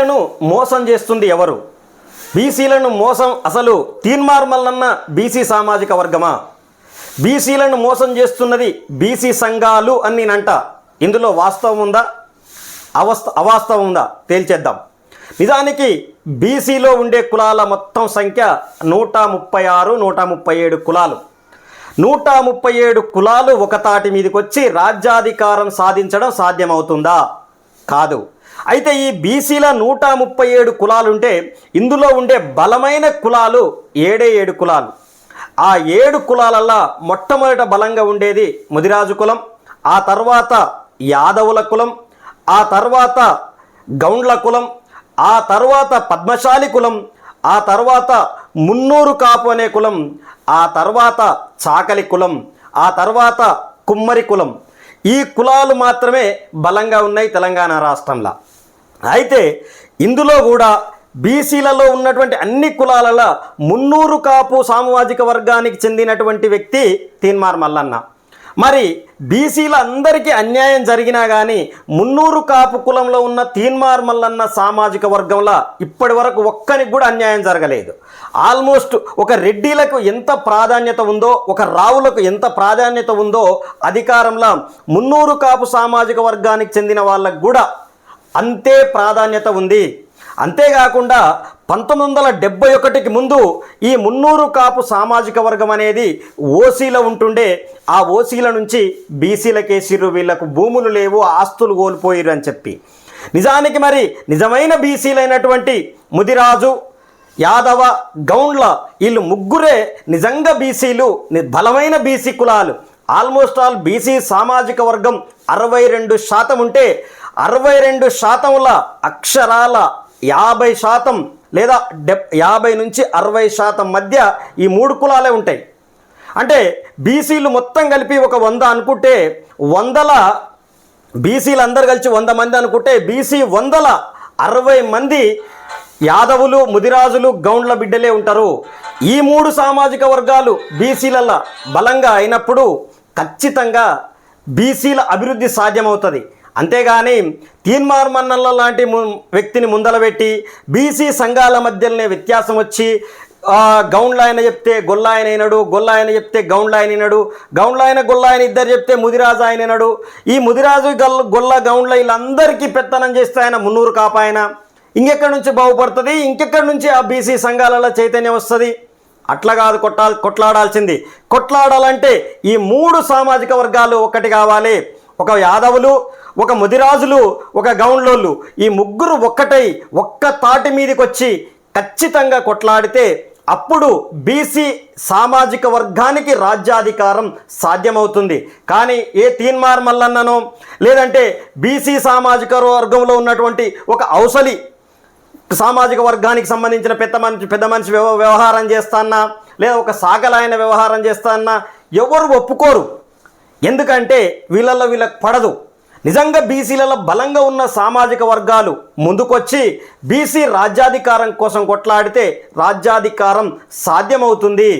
బీసీలను మోసం చేస్తుంది ఎవరు? బీసీలను మోసం అసలు తీన్మార్మల్లన్న బీసీ సామాజిక వర్గమా? బీసీలను మోసం చేస్తున్నది బీసీ సంఘాలు అని నేనంట ఇందులో వాస్తవం ఉందా? అవస్థ అవాస్తవం ఉందా? తేల్చేద్దాం. నిజానికి బీసీలో ఉండే కులాల మొత్తం సంఖ్య నూట ముప్పై ఆరు నూట ముప్పై ఏడు కులాలు. నూట ముప్పై ఏడు కులాలు ఒక తాటి మీదకి వచ్చి రాజ్యాధికారం సాధించడం సాధ్యమవుతుందా? కాదు. అయితే ఈ బీసీల నూట ముప్పై ఏడు కులాలుంటే ఇందులో ఉండే బలమైన కులాలు ఏడే ఏడు కులాలు. ఆ ఏడు కులాలల్లా మొట్టమొదట బలంగా ఉండేది ముదిరాజు కులం ఆ తర్వాత యాదవుల కులం ఆ తర్వాత గౌండ్ల కులం ఆ తర్వాత పద్మశాలి కులం ఆ తర్వాత మున్నూరు కాపు అనే కులం ఆ తర్వాత చాకలి కులం ఆ తర్వాత కుమ్మరి కులం. ఈ కులాలు మాత్రమే బలంగా ఉన్నాయి తెలంగాణ రాష్ట్రంలో. అయితే ఇందులో కూడా బీసీలలో ఉన్నటువంటి అన్ని కులాలలో మున్నూరు కాపు సామాజిక వర్గానికి చెందినటువంటి వ్యక్తి తీన్మార్ మల్లన్న. మరి బీసీల అందరికీ అన్యాయం జరిగినా కానీ మున్నూరు కాపు కులంలో ఉన్న తీన్మార్ మల్లన్న సామాజిక వర్గంలో ఇప్పటి వరకు ఒక్కరికి కూడా అన్యాయం జరగలేదు. ఆల్మోస్ట్ ఒక రెడ్డిలకు ఎంత ప్రాధాన్యత ఉందో ఒక రావులకు ఎంత ప్రాధాన్యత ఉందో అధికారంలో మున్నూరు కాపు సామాజిక వర్గానికి చెందిన వాళ్ళకు కూడా అంతే ప్రాధాన్యత ఉంది. అంతేకాకుండా పంతొమ్మిది వందల డెబ్బై ఒకటికి ముందు ఈ మున్నూరు కాపు సామాజిక వర్గం అనేది ఓసీలో ఉంటుండే. ఆ ఓసీల నుంచి బీసీలకేసిర్రు వీళ్ళకు భూములు లేవు ఆస్తులు కోల్పోయారు అని చెప్పి. నిజానికి మరి నిజమైన బీసీలైనటువంటి ముదిరాజు యాదవ గౌండ్ల వీళ్ళు ముగ్గురే నిజంగా బీసీలు బలమైన బీసీ కులాలు. ఆల్మోస్ట్ ఆల్ బీసీ సామాజిక వర్గం అరవై రెండు శాతం ఉంటే అరవై రెండు శాతంల అక్షరాల యాభై శాతం లేదా డెబ్ యాభై నుంచి అరవై శాతం మధ్య ఈ మూడు కులాలే ఉంటాయి. అంటే బీసీలు మొత్తం కలిపి ఒక వంద అనుకుంటే వందల బీసీలు అందరు కలిసి వంద మంది అనుకుంటే బీసీ వందల అరవై మంది యాదవులు ముదిరాజులు గౌండ్ల బిడ్డలే ఉంటారు. ఈ మూడు సామాజిక వర్గాలు బీసీలలో బలంగా అయినప్పుడు ఖచ్చితంగా బీసీల అభివృద్ధి సాధ్యమవుతుంది. అంతేగాని తీన్మార్ మన్నల్ల లాంటి వ్యక్తిని ముందల పెట్టి బీసీ సంఘాల మధ్యలోనే వ్యత్యాసం వచ్చి ఆ, గౌండ్ల ఆయన చెప్తే గొల్ల ఆయన అయినాడు గొల్ల ఆయన చెప్తే గౌండ్ల ఆయన అయినాడు గౌండ్ల ఆయన గొల్ల ఆయన ఇద్దరు చెప్తే ముదిరాజు ఆయన అయినాడు ఈ ముదిరాజు గల్ గొల్ల గౌండ్ల వీళ్ళందరికీ పెత్తనం చేస్తే ఆయన మున్నూరు కాపాయన ఇంకెక్కడి నుంచి బాగుపడుతుంది? ఇంకెక్కడి నుంచి ఆ బీసీ సంఘాలలో చైతన్యం వస్తుంది? అట్లా కాదు కొట్టాలి కొట్లాడాల్సింది. కొట్లాడాలంటే ఈ మూడు సామాజిక వర్గాలు ఒకటి కావాలి. ఒక యాదవులు ఒక ముదిరాజులు ఒక గౌండ్లోళ్ళు ఈ ముగ్గురు ఒక్కటై ఒక్క తాటి మీదకి వచ్చి ఖచ్చితంగా కొట్లాడితే అప్పుడు బీసీ సామాజిక వర్గానికి రాజ్యాధికారం సాధ్యమవుతుంది. కానీ ఏ తీన్మార్ మల్లన్ననో లేదంటే బీసీ సామాజిక వర్గంలో ఉన్నటువంటి ఒక ఔసలి సామాజిక వర్గానికి సంబంధించిన పెద్ద మనిషి పెద్ద మనిషి వ్యవ వ్యవహారం చేస్తాన్నా లేదా ఒక సాగలాయన వ్యవహారం చేస్తాన్నా ఎవరు ఒప్పుకోరు. ఎందుకంటే వీళ్ళల్లో వీళ్ళకి పడదు. నిజంగా బీసీలలో బలంగా ఉన్న సామాజిక వర్గాలు ముందుకొచ్చి బీసీ రాజ్యాధికారం కోసం కొట్లాడితే రాజ్యాధికారం సాధ్యమవుతుంది.